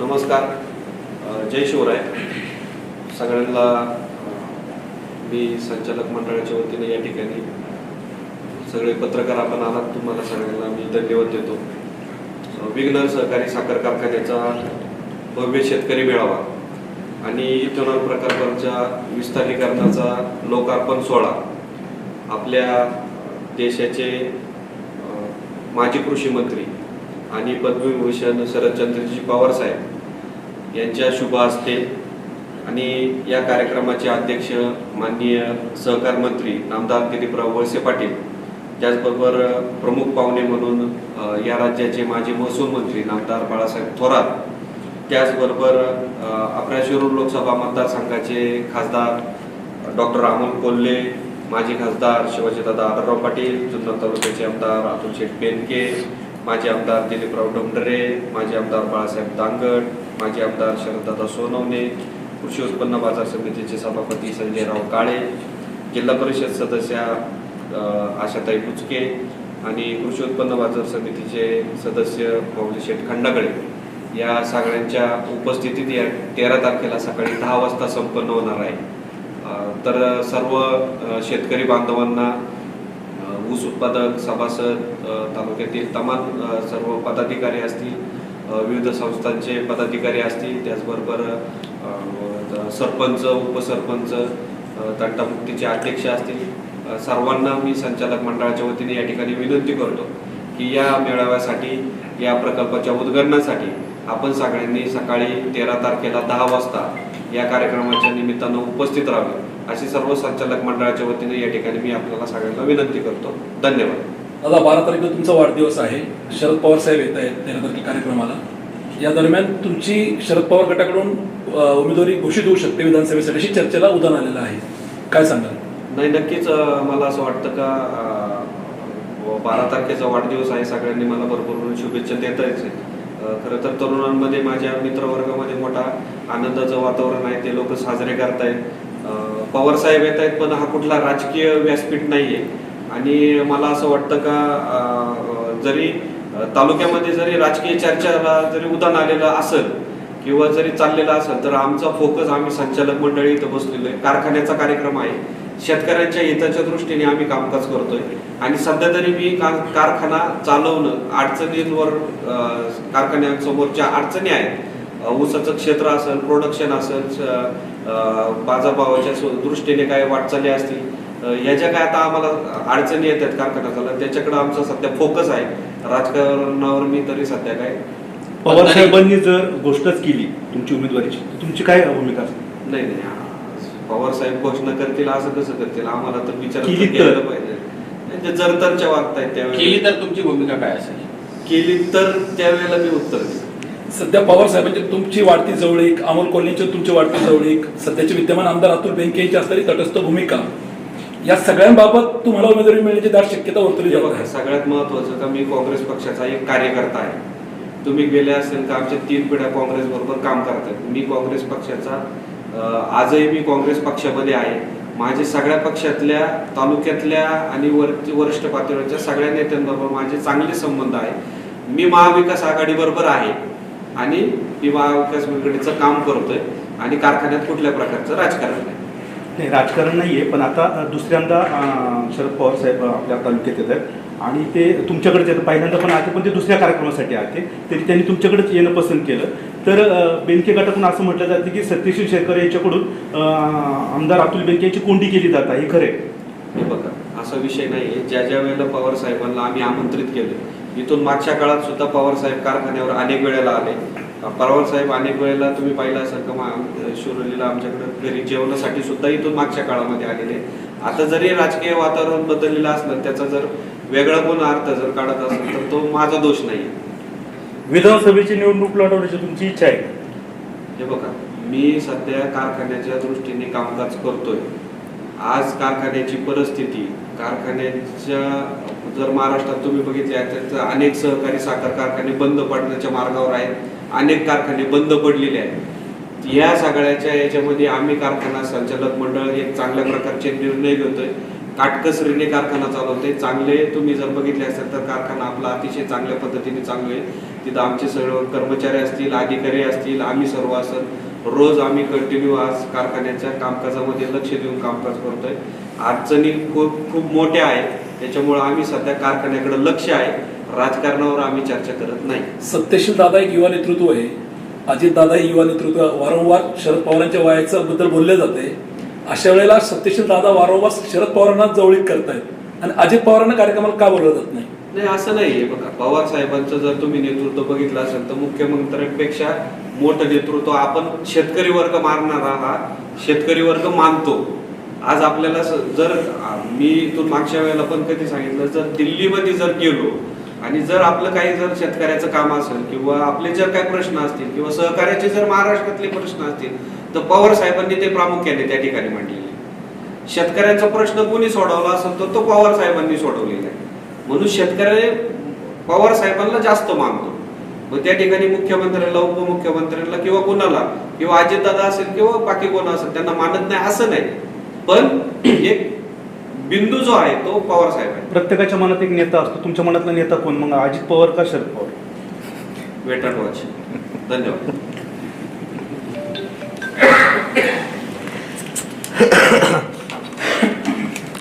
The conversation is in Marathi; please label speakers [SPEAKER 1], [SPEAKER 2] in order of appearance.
[SPEAKER 1] नमस्कार. जय शिवराय. सगळ्यांना मी संचालक मंडळाच्या वतीने या ठिकाणी सगळे पत्रकार आपण आलात तुम्हाला सगळ्यांना मी धन्यवाद देतो. विघ्नर सहकारी साखर कारखान्याचा भव्य शेतकरी मेळावा आणि इथेनॉल प्रकल्पांच्या विस्तारीकरणाचा लोकार्पण सोहळा आपल्या देशाचे माजी कृषी मंत्री आणि पद्मविभूषण शरदचंद्रजी पवार साहेब यांच्या शुभ हस्ते आणि या कार्यक्रमाचे अध्यक्ष माननीय सहकार मंत्री नामदार दिलीपराव वळसे पाटील त्याचबरोबर प्रमुख पाहुणे म्हणून या राज्याचे माजी महसूल मंत्री नामदार बाळासाहेब थोरात त्याचबरोबर अ, आपल्या शिरूर लोकसभा मतदारसंघाचे खासदार डॉक्टर अमोल कोल्हे माजी खासदार शिवाजीदादा आदरराव पाटील जुन्नर तालुक्याचे आमदार अतुल शेठ बेनके माजी आमदार दिलीपराव डोंगरे माजी आमदार बाळासाहेब दांगड माजी आमदार शरददादा सोनवणे कृषी उत्पन्न बाजार समितीचे सभापती संजयराव काळे जिल्हा परिषद सदस्या आशाताई कुचके आणि कृषी उत्पन्न बाजार समितीचे सदस्य माऊली शेठ खंडागळे. या सगळ्यांच्या उपस्थितीत या तेरा तारखेला सकाळी दहा वाजता संपन्न होणार आहे. तर सर्व शेतकरी बांधवांना ऊस उत्पादक सभासद तालुक्यातील तमाम सर्व पदाधिकारी असतील विविध संस्थांचे पदाधिकारी असतील त्याचबरोबर सरपंच उपसरपंच तंटामुक्तीचे अध्यक्ष असतील. सर्वांना मी संचालक मंडळाच्या वतीने या ठिकाणी विनंती करतो की या मेळाव्यासाठी या प्रकल्पाच्या उद्घाटनासाठी आपण सगळ्यांनी सकाळी तेरा तारखेला दहा वाजता या कार्यक्रमाच्या निमित्तानं उपस्थित राहावे. अशी सर्व संचालक मंडळाच्या वतीने या ठिकाणी मी आपल्याला सगळ्यांना विनंती करतो. धन्यवाद.
[SPEAKER 2] दादा बारा तारखेला तुमचा वाढदिवस आहे. शरद पवार साहेब येत आहेत तेरा तारखे कार्यक्रमाला. या दरम्यान तुमची शरद पवार गटाकडून उमेदवारी घोषित होऊ शकते विधानसभेसाठी अशी चर्चेला उदाहरण आलेलं आहे. काय सांगाल?
[SPEAKER 1] नाही नक्कीच मला असं वाटतं का बारा तारखेचा वाढदिवस आहे. सगळ्यांनी मला भरपूर शुभेच्छा देता येते खरं तर तरुणांमध्ये माझ्या मित्रवर्गामध्ये मोठा आनंदाचं वातावरण आहे. ते लोक साजरे करतायत. पवार साहेब येत आहेत पण हा कुठला राजकीय व्यासपीठ नाही आहे आणि मला असं वाटतं का जरी तालुक्यामध्ये जरी राजकीय चर्चाला जरी उदाहरण आलेलं असेल किंवा जरी चाललेला असेल तर आमचा फोकस आम्ही संचालक मंडळी इथं बसलेलो आहे. कारखान्याचा कार्यक्रम आहे. शेतकऱ्यांच्या हिताच्या दृष्टीने आम्ही कामकाज करतोय. आणि सध्या तरी मी का- कारखाना चालवणं अडचणींवर कारखान्यांसमोरच्या अडचणी आहेत. ऊसाचं क्षेत्र असेल प्रोडक्शन असेल सु- दृष्टीने काय वाटचाली असतील ज्या काय आता आम्हाला अडचणी येतात कारखान्याला त्याच्याकडे आमचा सध्या फोकस आहे. राजकारणावर मी तरी सध्या काय
[SPEAKER 3] पवार साहेबांनी जर घोषणाच केली तुमची उमेदवारीची तर तुमची काय भूमिका असेल
[SPEAKER 1] नाही नाही पवार साहेब घोषणा करतील असं कसं करतील आम्हाला तर विचार
[SPEAKER 3] केली
[SPEAKER 1] पाहिजे. ते जर तरच्या वागतायत त्यावेळेला
[SPEAKER 4] केली तर तुमची भूमिका काय असेल?
[SPEAKER 1] केली तर त्यावेळेला मी उत्तर देईन.
[SPEAKER 2] सध्या पवार साहेबांची तुमची वाढती जवळीक अमोल कोल्हेंची तुमची वाढती जवळीक सध्याचे विद्यमान आमदार अतुल बेनके यांची असलेली तटस्थ भूमिका या सगळ्यांबाबत तुम्हाला उमेदवारी मिळण्याची दाट शक्यता वर्तवली जात आहे.
[SPEAKER 1] सगळ्यात महत्वाचं का मी काँग्रेस पक्षाचा एक कार्यकर्ता आहे. तुम्ही गेले असेल का आमच्या तीन पिढ्या काँग्रेस बरोबर काम करतात. मी काँग्रेस पक्षाचा आजही मी काँग्रेस पक्षामध्ये आहे. माझे सगळ्या पक्षातल्या तालुक्यातल्या आणि वर वरिष्ठ पातळीवरच्या सगळ्या नेत्यांबरोबर माझे चांगले संबंध आहे. मी महाविकास आघाडी बरोबर आहे. आणि मी महाविकास आघाडीचं काम करतोय आणि कारखान्यात कुठल्या प्रकारचं राजकारण नाही.
[SPEAKER 3] नाही राजकारण नाहीये पण आता दुसऱ्यांदा शरद पवार साहेब आपल्या तालुक्यात येत आहेत आणि ते तुमच्याकडेच येतं पहिल्यांदा पण आले पण ते दुसऱ्या कार्यक्रमासाठी आले. तरी त्यांनी तुमच्याकडेच येणं पसंत केलं. तर अ, बेनके गटातून असं म्हटलं जातं की सत्यशील शेरकर यांच्याकडून आमदार अतुल बेनके यांची कोंडी केली जात आहे. हे खरे
[SPEAKER 1] हे बघा असा विषय नाही ज्या ज्या वेळेला पवार साहेबांना आम्ही आमंत्रित केले इथून मागच्या काळात सुद्धा पवार साहेब कारखान्यावर अनेक वेळेला आले. पवार साहेब अनेक वेळेला तुम्ही पाहिलं असेल का शिरोलीला आमच्याकडे घरी जेवणासाठी सुद्धा इथून मागच्या काळामध्ये आलेले. आता जरी राजकीय वातावरण बदललेलं असलं त्याचा जर वेगळा कोण अर्थ जर काढत असेल तर तो माझा दोष नाही
[SPEAKER 3] विधानसभेची निवडणूक लढवण्याची तुमची इच्छा आहे
[SPEAKER 1] हे बघा मी सध्या कारखान्याच्या दृष्टीने कामकाज करतोय. आज कारखान्याची परिस्थिती कारखान्याच्या जर महाराष्ट्रात तुम्ही बघितले तर अनेक सहकारी साखर कारखाने बंद पडण्याच्या मार्गावर आहेत. अनेक कारखाने बंद पडलेले आहेत. या सगळ्याच्या याच्यामध्ये आम्ही कारखाना संचालक मंडळ एक चांगल्या प्रकारचे निर्णय घेतोय. काटकसरीने कारखाना चालवते चांगले तुम्ही जर बघितले असेल तर कारखाना आपला अतिशय चांगल्या पद्धतीने चांगले आहे. तिथं आमचे सर्व कर्मचारी असतील अधिकारी असतील आम्ही सर्व असं रोज आम्ही कंटिन्यू आज कारखान्याच्या कामकाजामध्ये लक्ष देऊन कामकाज करतोय. अडचणी खूप खूप मोठ्या आहेत. त्याच्यामुळे आम्ही सध्या कारखान्याकडे लक्ष आहे. राजकारणावर आम्ही चर्चा करत नाही.
[SPEAKER 2] सत्यशील दादा एक युवा नेतृत्व आहे. अजित दादा हे युवा नेतृत्व वारंवार शरद पवारांच्या वयाच्या बद्दल बोलले जाते. अशा वेळेला सत्यशील दादा वारंवार शरद पवारांना जवळीक करतायत. आणि अजित पवारांना कार्यक्रमाला का बोललं जात नाही?
[SPEAKER 1] नाही असं नाहीये बघा पवार साहेबांचं जर तुम्ही नेतृत्व बघितलं असेल तर मुख्यमंत्र्यांपेक्षा मोठं नेतृत्व आपण शेतकरी वर्ग मारणारा हा. शेतकरी वर्ग मानतो. आज आपल्याला जर मी इथून मागच्या वेळेला पण कधी सांगितलं जर दिल्लीमध्ये जर गेलो आणि जर आपलं काही जर शेतकऱ्याचं काम असेल किंवा आपले जर काही प्रश्न असतील किंवा सहकार्याचे जर महाराष्ट्रातले प्रश्न असतील तर पवार साहेबांनी ते प्रामुख्याने त्या ठिकाणी मांडलेले शेतकऱ्यांचा प्रश्न कोणी सोडवला असेल तर तो पवार साहेबांनी सोडवलेला आहे. म्हणून शेतकऱ्याने पवार साहेबांना जास्त मानतो. मग त्या ठिकाणी मुख्यमंत्र्यांना उपमुख्यमंत्र्यांना किंवा कोणाला किंवा अजितदादा असेल किंवा बाकी कोण असेल त्यांना मानत नाही असं नाही. पण एक बिंदू जो आहे तो पवार साहेब आहे.
[SPEAKER 3] प्रत्येकाच्या मनात एक नेता असतो. तुमच्या मनातला नेता कोण? मग अजित पवार का Sharad Pawar?
[SPEAKER 1] Wait and watch धन्यवाद.